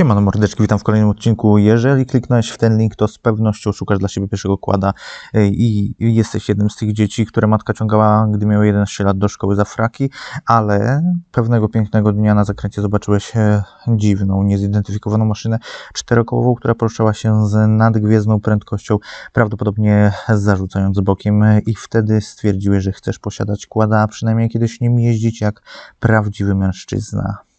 Siemano mordeczki, witam w kolejnym odcinku. Jeżeli kliknąłeś w ten link, to z pewnością szukasz dla siebie pierwszego kłada y, i jesteś jednym z tych dzieci, które matka ciągała, gdy miały 11 lat do szkoły za fraki, ale pewnego pięknego dnia na zakręcie zobaczyłeś e, dziwną, niezidentyfikowaną maszynę czterokołową, która poruszała się z nadgwiezdną prędkością, prawdopodobnie zarzucając bokiem e, i wtedy stwierdziłeś, że chcesz posiadać kłada, a przynajmniej kiedyś nim jeździć jak prawdziwy mężczyzna.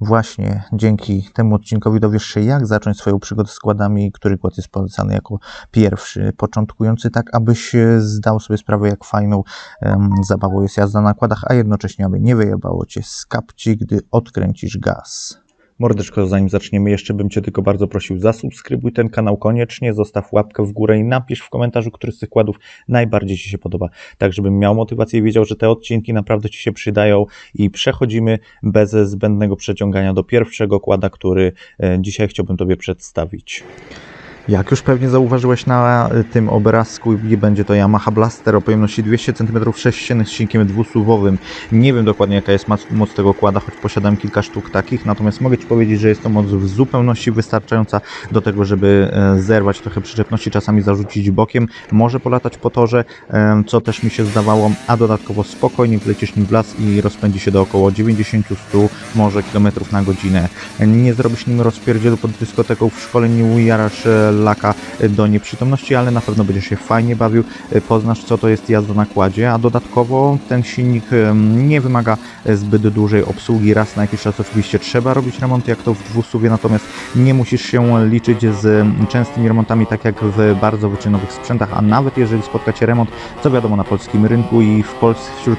Właśnie dzięki temu odcinkowi dowiesz się, jak zacząć swoją przygodę z składami, który kład jest polecany jako pierwszy, początkujący, tak abyś e, zdał sobie sprawę, jak fajną em, zabawą jest jazda na kładach, a jednocześnie, aby nie wyjebało cię z kapci, gdy odkręcisz gaz. Mordeczko, zanim zaczniemy, jeszcze bym Cię tylko bardzo prosił, zasubskrybuj ten kanał koniecznie, zostaw łapkę w górę i napisz w komentarzu, który z tych kładów najbardziej Ci się podoba, tak żebym miał motywację i wiedział, że te odcinki naprawdę Ci się przydają i przechodzimy bez zbędnego przeciągania do pierwszego kłada, który e, dzisiaj chciałbym Tobie przedstawić. Jak już pewnie zauważyłeś na y, tym obrazku, będzie to Yamaha Blaster o pojemności 200 cm sześciennych z silnikiem dwusuwowym. Nie wiem dokładnie jaka jest moc, tego kłada, choć posiadam kilka sztuk takich, natomiast mogę Ci powiedzieć, że jest to moc w zupełności wystarczająca do tego, żeby e, zerwać trochę przyczepności, czasami zarzucić bokiem, może polatać po torze, co też mi się zdawało, a dodatkowo spokojnie wlecisz nim w las i rozpędzi się do około 90-100 może kilometrów na godzinę. Nie zrobisz nim rozpierdzielu pod dyskoteką w szkole, nie ujarasz e, laka do nieprzytomności, ale na pewno będziesz się fajnie bawił, e, poznasz co to jest jazda na kładzie, a dodatkowo ten silnik nie wymaga e, zbyt dużej obsługi, raz na jakiś czas oczywiście trzeba robić remont jak to w dwusuwie, natomiast nie musisz się liczyć z częstymi remontami tak jak w bardzo wyczynowych sprzętach, a nawet jeżeli spotka Cię remont, co wiadomo na polskim rynku i w Pols wśród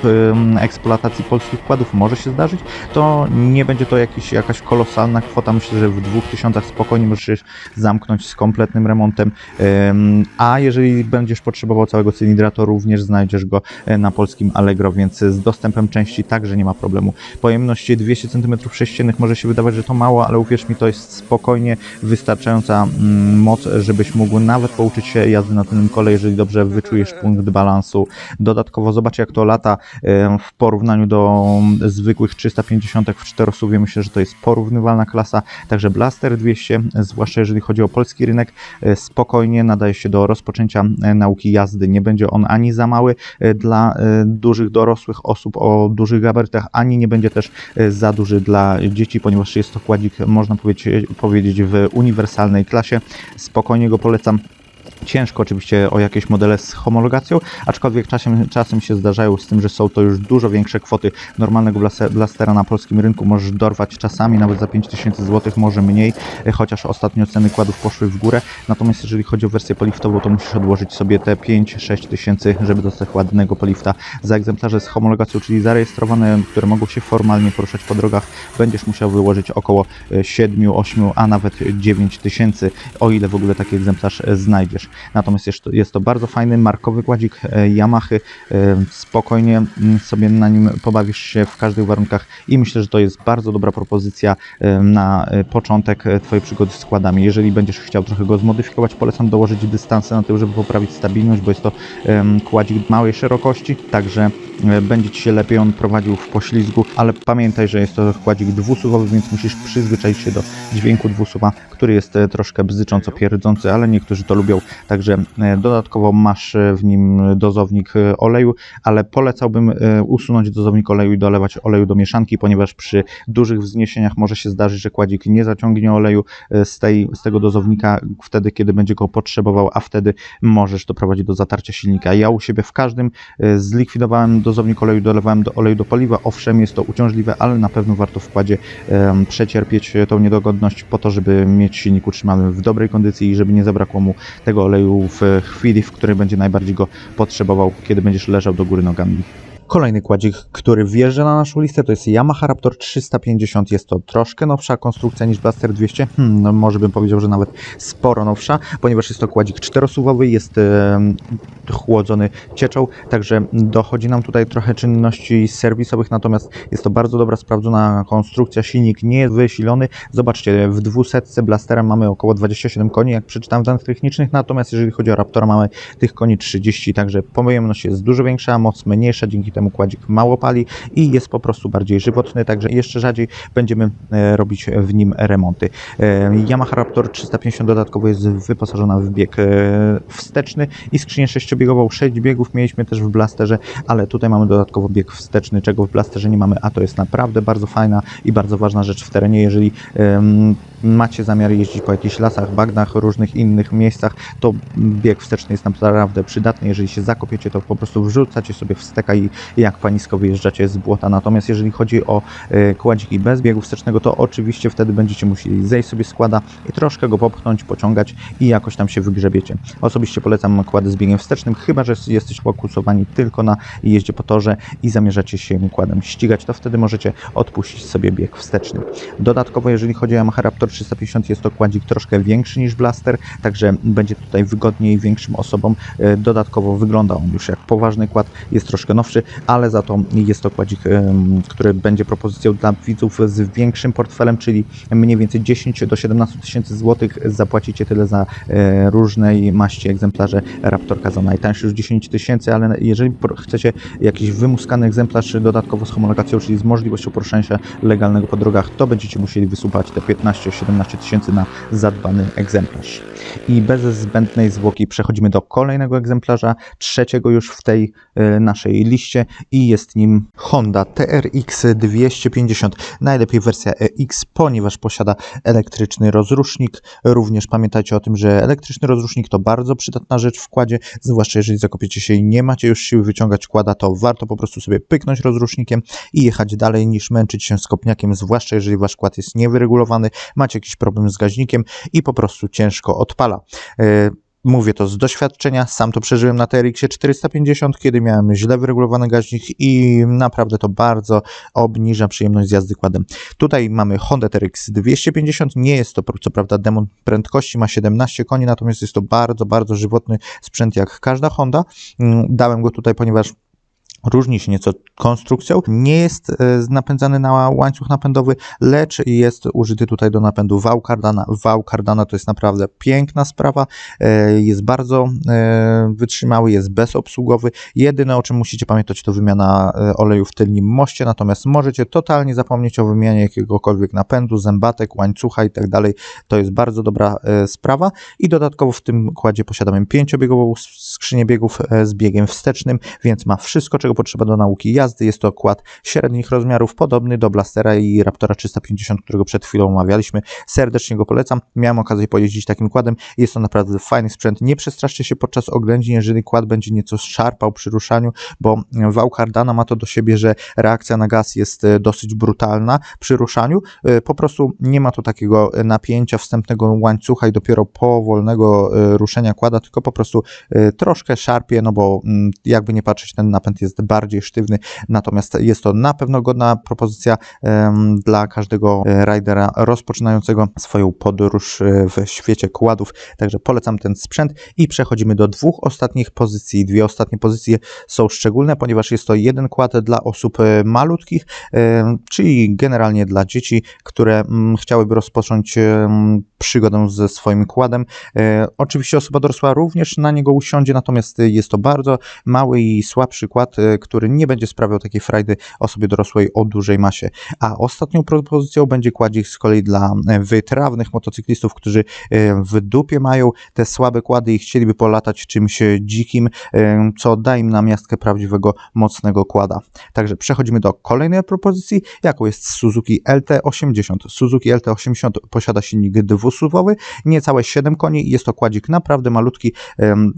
eksploatacji polskich kładów może się zdarzyć, to nie będzie to jakiś, jakaś kolosalna kwota, myślę, że w 2000 spokojnie możesz zamknąć z kompletnym remontem, Em, a jeżeli będziesz potrzebował całego cylindra, to również znajdziesz go e, na polskim Allegro, więc z dostępem części także nie ma problemu. Pojemność 200 cm3 może się wydawać, że to mało, ale uwierz mi, to jest spokojnie wystarczająca mm, moc, żebyś mógł nawet pouczyć się jazdy na tym kole, jeżeli dobrze wyczujesz punkt balansu. Dodatkowo zobacz jak to lata w porównaniu do mm, zwykłych 350 w czterosuwie. Myślę, że to jest porównywalna klasa, także Blaster 200, zwłaszcza jeżeli chodzi o polski rynek, e, spokojnie nadaje się do rozpoczęcia e, nauki jazdy. Nie będzie on ani za mały e, dla dużych dorosłych osób o dużych gabarytach, ani nie będzie też za duży dla dzieci, ponieważ jest to kładzik, można powiedzieć, powiedzieć w uniwersalnej klasie. Spokojnie go polecam. Ciężko oczywiście o jakieś modele z homologacją, aczkolwiek czasem, czasem się zdarzają z tym, że są to już dużo większe kwoty normalnego blastera na polskim rynku. Możesz dorwać czasami nawet za 5000 zł, może mniej, e, chociaż ostatnio ceny kładów poszły w górę. Natomiast jeżeli chodzi o wersję poliftową, to musisz odłożyć sobie te 5-6 tysięcy, żeby dostać ładnego polifta. Za egzemplarze z homologacją, czyli zarejestrowane, które mogą się formalnie poruszać po drogach, będziesz musiał wyłożyć około e, 7, 8, a nawet 9 tysięcy, o ile w ogóle taki egzemplarz e, znajdziesz. Natomiast jest to, bardzo fajny, markowy kładzik e, Yamahy. E, Spokojnie mm, sobie na nim pobawisz się w każdych warunkach i myślę, że to jest bardzo dobra propozycja e, na początek Twojej przygody z składami. Jeżeli będziesz chciał trochę go zmodyfikować, polecam dołożyć dystansy na tył, żeby poprawić stabilność, bo jest to kładzik małej szerokości, także będzie Ci się lepiej on prowadził w poślizgu, ale pamiętaj, że jest to kładzik dwusuwowy, więc musisz przyzwyczaić się do dźwięku dwusuwa, który jest troszkę bzycząco pierdzący, ale niektórzy to lubią, także e, dodatkowo masz e, w nim dozownik e, oleju, ale polecałbym usunąć dozownik oleju i dolewać oleju do mieszanki, ponieważ przy dużych wzniesieniach może się zdarzyć, że kładzik nie zaciągnie oleju z, tej, z tego dozownika wtedy, kiedy będzie go potrzebował, a wtedy możesz doprowadzić do zatarcia silnika. Ja u siebie w każdym zlikwidowałem dozownik oleju, dolewałem do oleju do paliwa. Owszem, jest to uciążliwe, ale na pewno warto w kładzie przecierpieć tą niedogodność po to, żeby mieć silnik utrzymany w dobrej kondycji i żeby nie zabrakło mu tego oleju w chwili, w której będzie najbardziej go potrzebował, kiedy będziesz leżał do góry nogami. Kolejny kładzik, który wjeżdża na naszą listę, to jest Yamaha Raptor 350. Jest to troszkę nowsza konstrukcja niż Blaster 200. Hmm, no może bym powiedział, że nawet sporo nowsza, ponieważ jest to kładzik czterosuwowy, jest chłodzony cieczą, także dochodzi nam tutaj trochę czynności serwisowych, natomiast jest to bardzo dobra, sprawdzona konstrukcja. Silnik nie jest wysilony. Zobaczcie, w 200 Blastera mamy około 27 koni, jak przeczytałem w danych technicznych, natomiast jeżeli chodzi o Raptora, mamy tych koni 30, także pojemność jest dużo większa, moc mniejsza, dzięki temu temu kładzik mało pali i jest po prostu bardziej żywotny, także jeszcze rzadziej będziemy e, robić w nim remonty. E, Yamaha Raptor 350 dodatkowo jest wyposażona w bieg e, wsteczny i skrzynię sześciobiegową, 6 biegów mieliśmy też w Blasterze, ale tutaj mamy dodatkowo bieg wsteczny, czego w Blasterze nie mamy, a to jest naprawdę bardzo fajna i bardzo ważna rzecz w terenie, jeżeli macie zamiar jeździć po jakichś lasach, bagnach, różnych innych miejscach, to bieg wsteczny jest naprawdę przydatny. Jeżeli się zakopiecie, to po prostu wrzucacie sobie wsteka i jak panisko wyjeżdżacie z błota. Natomiast jeżeli chodzi o e, kładziki bez biegu wstecznego, to oczywiście wtedy będziecie musieli zejść sobie składa i troszkę go popchnąć, pociągać i jakoś tam się wygrzebiecie. Osobiście polecam kłady z biegiem wstecznym, chyba że jesteście fokusowani tylko na jeździe po torze i zamierzacie się kładem ścigać, to wtedy możecie odpuścić sobie bieg wsteczny. Dodatkowo, jeżeli chodzi o Yamaha Raptor 350, jest to kładzik troszkę większy niż Blaster, także będzie tutaj wygodniej większym osobom. E, Dodatkowo wygląda on już jak poważny kład, jest troszkę nowszy, ale za to jest to kładzik, który będzie propozycją dla widzów z większym portfelem, czyli mniej więcej 10 do 17 tysięcy złotych zapłacicie tyle za e, różnej maści egzemplarze Raptorka za najtańszy już 10 tysięcy, ale jeżeli chcecie jakiś wymuskany egzemplarz dodatkowo z homologacją, czyli z możliwością poruszania się legalnego po drogach, to będziecie musieli wysupać te 15-17 tysięcy na zadbany egzemplarz. I bez zbędnej zwłoki przechodzimy do kolejnego egzemplarza, trzeciego już w tej e, naszej liście i jest nim Honda TRX 250. Najlepiej wersja EX, ponieważ posiada elektryczny rozrusznik. Również pamiętajcie o tym, że elektryczny rozrusznik to bardzo przydatna rzecz w kładzie, zwłaszcza jeżeli zakopiecie się i nie macie już siły wyciągać kłada, to warto po prostu sobie pyknąć rozrusznikiem i jechać dalej niż męczyć się z kopniakiem, zwłaszcza jeżeli wasz kład jest niewyregulowany, macie jakiś problem z gaźnikiem i po prostu ciężko odpala. E, Mówię to z doświadczenia, sam to przeżyłem na TRX 450, kiedy miałem źle wyregulowany gaźnik i naprawdę to bardzo obniża przyjemność z jazdy kładem. Tutaj mamy Honda TRX 250, nie jest to co prawda demon prędkości, ma 17 koni, natomiast jest to bardzo, bardzo żywotny sprzęt jak każda Honda. Mm, Dałem go tutaj, ponieważ Różni się nieco konstrukcją. Nie jest e, napędzany na łańcuch napędowy, lecz jest użyty tutaj do napędu wał Cardana. Wał Cardana to jest naprawdę piękna sprawa. E, Jest bardzo e, wytrzymały, jest bezobsługowy. Jedyne o czym musicie pamiętać to wymiana oleju w tylnym moście, natomiast możecie totalnie zapomnieć o wymianie jakiegokolwiek napędu, zębatek, łańcucha i tak. To jest bardzo dobra sprawa. I dodatkowo w tym kładzie posiadamy pięciobiegową skrzynię biegów z biegiem wstecznym, więc ma wszystko, czego potrzeba do nauki jazdy. Jest to kład średnich rozmiarów, podobny do Blastera i Raptora 350, którego przed chwilą omawialiśmy. Serdecznie go polecam. Miałem okazję pojeździć takim kładem. Jest to naprawdę fajny sprzęt. Nie przestraszcie się podczas oględzin, jeżeli kład będzie nieco szarpał przy ruszaniu, bo wał Cardana ma to do siebie, że reakcja na gaz jest e, dosyć brutalna przy ruszaniu. E, Po prostu nie ma tu takiego e, napięcia wstępnego łańcucha i dopiero powolnego ruszenia kłada, tylko po prostu troszkę szarpie, no bo mm, jakby nie patrzeć, ten napęd jest bardziej sztywny, natomiast jest to na pewno godna propozycja dla każdego e, ridera rozpoczynającego swoją podróż e, w świecie kładów, także polecam ten sprzęt i przechodzimy do dwóch ostatnich pozycji. Dwie ostatnie pozycje są szczególne, ponieważ jest to jeden kład dla osób e, malutkich, czyli generalnie dla dzieci, które chciałyby rozpocząć przygodę ze swoim kładem. Oczywiście osoba dorosła również na niego usiądzie, natomiast jest to bardzo mały i słabszy kład, który nie będzie sprawiał takiej frajdy osobie dorosłej o dużej masie. A ostatnią propozycją będzie kładzik z kolei dla e, wytrawnych motocyklistów, którzy e, w dupie mają te słabe kłady i chcieliby polatać czymś e, dzikim, co da im na miastkę prawdziwego, mocnego kłada. Także przechodzimy do kolejnej propozycji, jaką jest Suzuki LT80. Suzuki LT80 posiada silnik dwusuwowy, niecałe 7 koni jest to kładzik naprawdę malutki.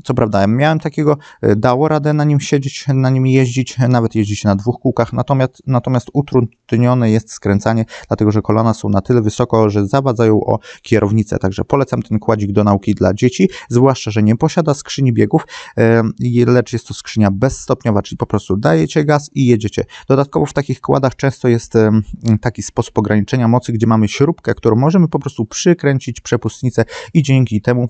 Co prawda miałem takiego, dało radę na nim siedzieć, na nim jeździć, nawet jeździć na dwóch kółkach, natomiast, natomiast utrudnione jest skręcanie, dlatego że kolana są na tyle wysoko, że zawadzają o kierownicę. Także polecam ten kładzik do nauki dla dzieci, zwłaszcza, że nie posiada skrzyni biegów, lecz jest to skrzynia bezstopniowa, czyli po prostu dajecie gaz i jedziecie. Dodatkowo w takich kładach często jest taki sposób ograniczenia mocy, gdzie mamy śrubkę, którą możemy po prostu przykręcić przepustnicę i dzięki temu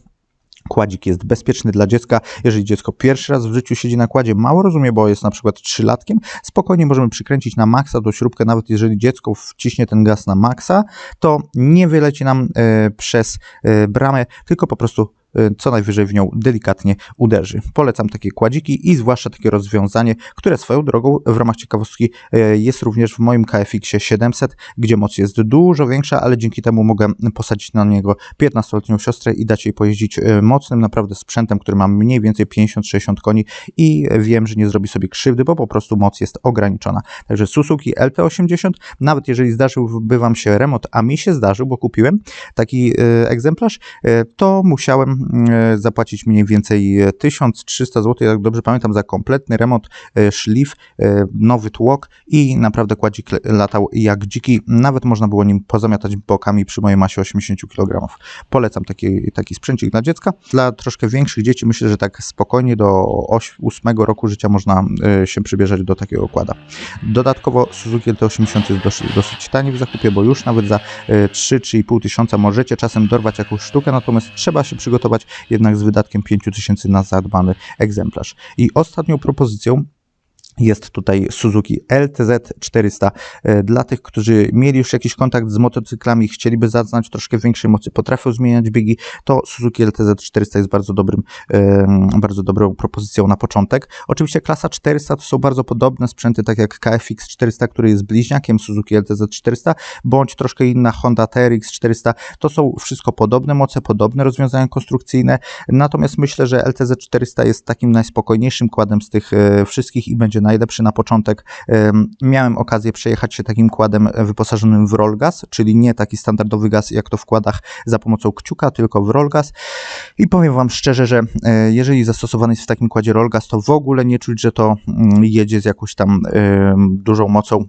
Kładzik jest bezpieczny dla dziecka. Jeżeli dziecko pierwszy raz w życiu siedzi na kładzie, mało rozumie, bo jest na przykład trzylatkiem, spokojnie możemy przykręcić na maksa tą śrubkę, nawet jeżeli dziecko wciśnie ten gaz na maksa, to nie wyleci nam e, przez e, bramę, tylko po prostu co najwyżej w nią delikatnie uderzy. Polecam takie kładziki i zwłaszcza takie rozwiązanie, które swoją drogą w ramach ciekawostki y, jest również w moim KFX-ie 700, gdzie moc jest dużo większa, ale dzięki temu mogę posadzić na niego 15-letnią siostrę i dać jej pojeździć y, mocnym naprawdę sprzętem, który ma mniej więcej 50-60 koni i wiem, że nie zrobi sobie krzywdy, bo po prostu moc jest ograniczona. Także Suzuki LT80, nawet jeżeli zdarzyłby Wam się remont, a mi się zdarzył, bo kupiłem taki e, egzemplarz, e, to musiałem e, zapłacić mniej więcej e, 1300 zł, jak dobrze pamiętam, za kompletny remont, e, szlif, e, nowy tłok i naprawdę kładzik latał jak dziki. Nawet można było nim pozamiatać bokami przy mojej masie 80 kg. Polecam taki, taki sprzęcik dla dziecka. Dla troszkę większych dzieci myślę, że tak spokojnie do 8 roku życia można e, się przybierzeć do takiego układa. Dodatkowo Suzuki LT80 jest dosyć, dosyć tani w zakupie, bo już nawet za e, 3-3,5 tysiąca możecie czasem dorwać jakąś sztukę, natomiast trzeba się przygotować jednak z wydatkiem 5 tysięcy na zadbany egzemplarz. I ostatnią propozycją jest tutaj Suzuki LTZ 400. E, Dla tych, którzy mieli już jakiś kontakt z motocyklami, chcieliby zaznać troszkę większej mocy, potrafią zmieniać biegi, to Suzuki LTZ 400 jest bardzo dobrym, bardzo dobrą propozycją na początek. Oczywiście klasa 400 to są bardzo podobne sprzęty, tak jak KFX 400, który jest bliźniakiem Suzuki LTZ 400, bądź troszkę inna Honda TRX 400. To są wszystko podobne moce, podobne rozwiązania konstrukcyjne, natomiast myślę, że LTZ 400 jest takim najspokojniejszym kładem z tych e, wszystkich i będzie najlepszy na początek. Em, Miałem okazję przejechać się takim kładem wyposażonym w rollgas, czyli nie taki standardowy gaz jak to w kładach za pomocą kciuka, tylko w rollgas. I powiem Wam szczerze, że e, jeżeli zastosowany jest w takim kładzie rollgas, to w ogóle nie czuć, że to mm, jedzie z jakąś tam dużą mocą.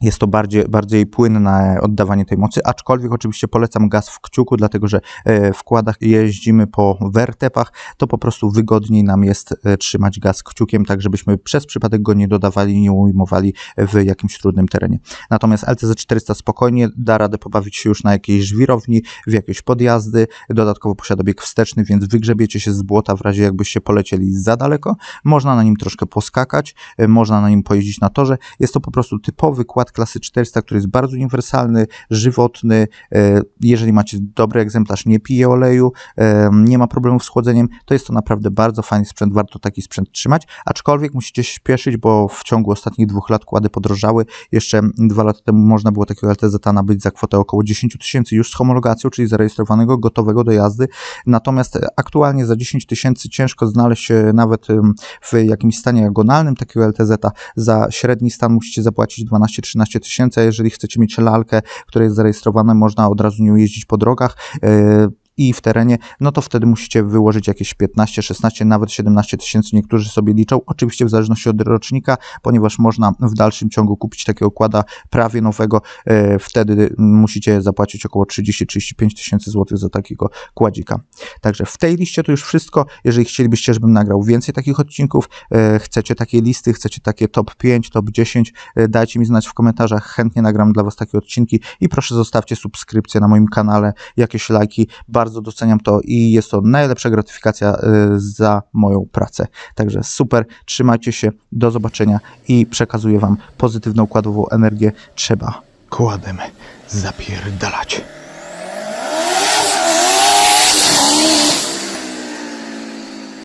Jest to bardziej, bardziej płynne oddawanie tej mocy, aczkolwiek oczywiście polecam gaz w kciuku, dlatego że e, w kładach jeździmy po wertepach, to po prostu wygodniej nam jest e, trzymać gaz kciukiem, tak żebyśmy przez przypadek go nie dodawali, nie ujmowali w jakimś trudnym terenie. Natomiast LTZ 400 spokojnie da radę pobawić się już na jakiejś żwirowni, w jakieś podjazdy, dodatkowo posiada bieg wsteczny, więc wygrzebiecie się z błota w razie jakbyście polecieli za daleko. Można na nim troszkę poskakać, e, można na nim pojeździć na torze. Jest to po prostu typowy kład klasy 400, który jest bardzo uniwersalny, żywotny. E, Jeżeli macie dobry egzemplarz, nie pije oleju, e, nie ma problemów z chłodzeniem, to jest to naprawdę bardzo fajny sprzęt, warto taki sprzęt trzymać, aczkolwiek musicie się śpieszyć, bo w ciągu ostatnich dwóch lat kłady podrożały. Jeszcze dwa lata temu można było takiego LTZ nabyć za kwotę około 10 tysięcy już z homologacją, czyli zarejestrowanego, gotowego do jazdy. Natomiast aktualnie za 10 tysięcy ciężko znaleźć nawet w jakimś stanie agonalnym takiego LTZ. Za średni stan musicie zapłacić 12-13 tysięcy, a jeżeli chcecie mieć lalkę, która jest zarejestrowana, można od razu nią jeździć po drogach. I w terenie, no to wtedy musicie wyłożyć jakieś 15, 16, nawet 17 tysięcy, niektórzy sobie liczą, oczywiście w zależności od rocznika, ponieważ można w dalszym ciągu kupić takiego kłada prawie nowego, e, wtedy musicie zapłacić około 30-35 tysięcy złotych za takiego kładzika. Także w tej liście to już wszystko, jeżeli chcielibyście, żebym nagrał więcej takich odcinków, e, chcecie takie listy, chcecie takie top 5, top 10, e, dajcie mi znać w komentarzach, chętnie nagram dla Was takie odcinki i proszę zostawcie subskrypcję na moim kanale, jakieś lajki, bardzo doceniam to i jest to najlepsza gratyfikacja y, za moją pracę. Także super, trzymajcie się, do zobaczenia i przekazuję Wam pozytywną układową energię. Trzeba kładem zapierdalać.